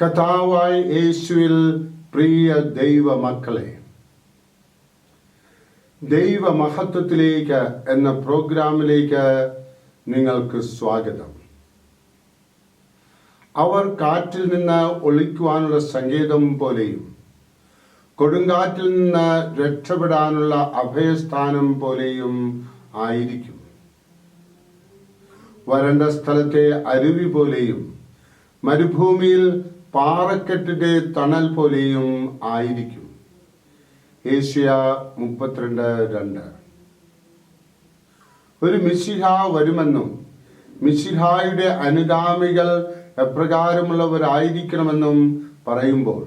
കഥാവായി യേശുവിൽ പ്രിയ ദൈവ മക്കളെ ദൈവ മഹത്വത്തിലേക്ക് എന്ന പ്രോഗ്രാമിലേക്ക് നിങ്ങൾക്ക് സ്വാഗതം. അവർ കാറ്റിൽ നിന്ന് ഒളിക്കുവാനുള്ള സങ്കേതം പോലെയും കൊടുങ്കാറ്റിൽ നിന്ന് രക്ഷപ്പെടാനുള്ള അഭയസ്ഥാനം പോലെയും ആയിരിക്കും. വരണ്ട സ്ഥലത്തെ അരുവി പോലെയും മരുഭൂമിയിൽ പാറക്കെട്ടിന്റെ തണൽ പോലെയും ആയിരിക്കും. ഏഷ്യ മുപ്പത്തിരണ്ട് രണ്ട്. ഒരു മിശിഹ വരുമെന്നും മിശിഹായുടെ അനുഗാമികൾ എപ്രകാരമുള്ളവരായിരിക്കണമെന്നും പറയുമ്പോൾ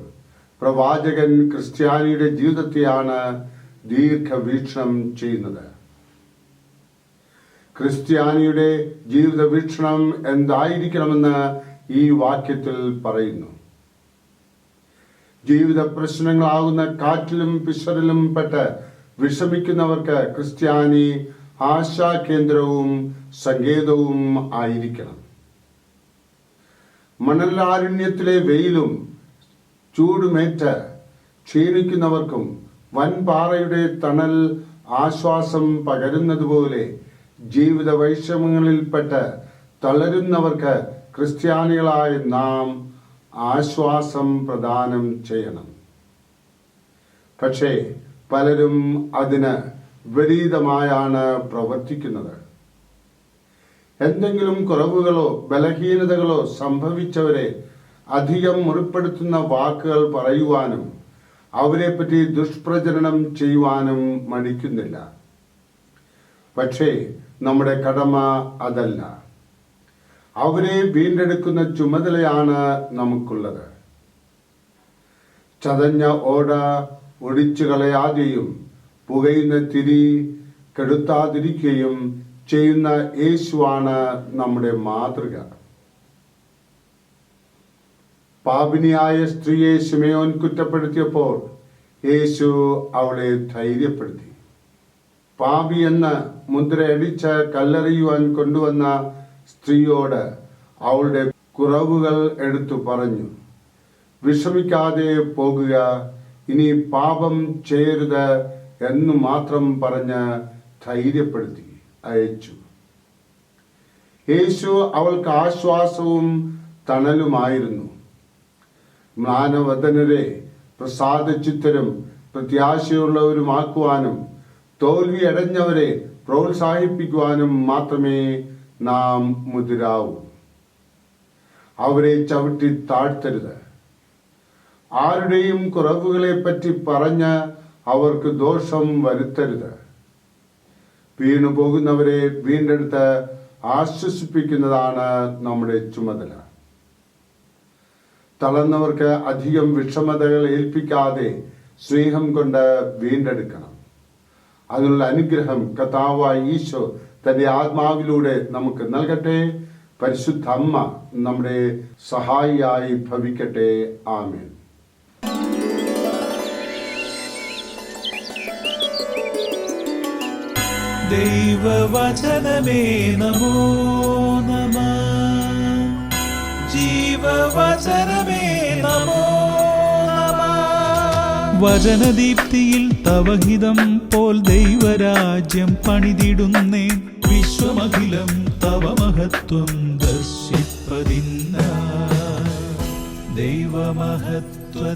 പ്രവാചകൻ ക്രിസ്ത്യാനിയുടെ ജീവിതത്തെയാണ് ദീർഘവീക്ഷണം ചെയ്യുന്നത്. ക്രിസ്ത്യാനിയുടെ ജീവിതവീക്ഷണം എന്തായിരിക്കണമെന്ന് ഈ വാക്യത്തിൽ പറയുന്നു. ജീവിത പ്രശ്നങ്ങളാകുന്ന കാറ്റിലും പിശറിലും പെട്ട് വിഷമിക്കുന്നവർക്ക് ക്രിസ്ത്യാനി ആശാ കേന്ദ്രവും സങ്കേതവും ആയിരിക്കണം. മണലാരണ്യത്തിലെ വെയിലും ചൂടുമേറ്റ് ക്ഷീണിക്കുന്നവർക്കും വൻപാറയുടെ തണൽ ആശ്വാസം പകരുന്നതുപോലെ ജീവിത വൈഷമ്യങ്ങളിൽപ്പെട്ട് തളരുന്നവർക്ക് ക്രിസ്ത്യാനികളായ നാം ആശ്വാസം പ്രദാനം ചെയ്യണം. പക്ഷേ പലരും അതിന് വിപരീതമായാണ് പ്രവർത്തിക്കുന്നത്. എന്തെങ്കിലും കുറവുകളോ ബലഹീനതകളോ സംഭവിച്ചവരെ അധികം മുറിപ്പെടുത്തുന്ന വാക്കുകൾ പറയുവാനും അവരെപ്പറ്റി ദുഷ്പ്രചരണം ചെയ്യുവാനും മടിക്കുന്നില്ല. പക്ഷേ നമ്മുടെ കടമ അതല്ല. അവരെ വീണ്ടെടുക്കുന്ന ചുമതലയാണ് നമുക്കുള്ളത്. ചതഞ്ഞ ഓട ഒടിച്ചു കളയാതെയും പുകയുന്ന തിരി കെടുത്താതിരിക്കുകയും ചെയ്യുന്ന യേശുവാണ് നമ്മുടെ മാതൃക. പാപിനിയായ സ്ത്രീയെ ശിമയോൻ കുറ്റപ്പെടുത്തിയപ്പോൾ യേശു അവളെ ധൈര്യപ്പെടുത്തി. പാപി എന്ന് മുദ്രയടിച്ച് കല്ലെറിയുവാൻ കൊണ്ടുവന്ന സ്ത്രീയോട് അവളുടെ കുറവുകൾ എടുത്തു പറഞ്ഞു. വിഷമിക്കാതെ പോകുക ഇനി പാപം ചെയ്യരുത് എന്ന് മാത്രം പറഞ്ഞ് ധൈര്യപ്പെടുത്തി അയച്ചു. യേശു അവൾക്ക് ആശ്വാസവും തണലുമായിരുന്നു. മ്ലാനവദനരെ പ്രസാദചിത്തരും പ്രത്യാശയുള്ളവരുമാക്കുവാനും തോൽവി അടഞ്ഞവരെ പ്രോത്സാഹിപ്പിക്കുവാനും മാത്രമേ നാം മുതിരാവും. അവരെ ചവിട്ടി താഴ്ത്തരുത്. ആരുടെയും കുറവുകളെ പറ്റി പറഞ്ഞ് അവർക്ക് ദോഷം വരുത്തരുത്. വീണു പോകുന്നവരെ വീണ്ടെടുത്ത് ആശ്വസിപ്പിക്കുന്നതാണ് നമ്മുടെ ചുമതല. തളർന്നവർക്ക് അധികം വിഷമതകൾ ഏൽപ്പിക്കാതെ സ്നേഹം കൊണ്ട് വീണ്ടെടുക്കണം. അതിനുള്ള അനുഗ്രഹം കഥാവായ ഈശോ തന്റെ ആത്മാവിലൂടെ നമുക്ക് നൽകട്ടെ. പരിശുദ്ധ അമ്മ നമ്മുടെ സഹായിയായി ഭവിക്കട്ടെ. ആമേൻ. ദൈവവചനമേ നമോ നമ. ജീവവചനമേ നമോ നമ. വചനദീപ്തിയിൽ തവഹിതം പോൽ ദൈവരാജ്യം പണിതിടുന്നേ. വിശ്വമഖിലം തവ മഹത്വം ദർശിപ്പതിന്ന ദൈവമഹത്വത്തിലേക്ക്.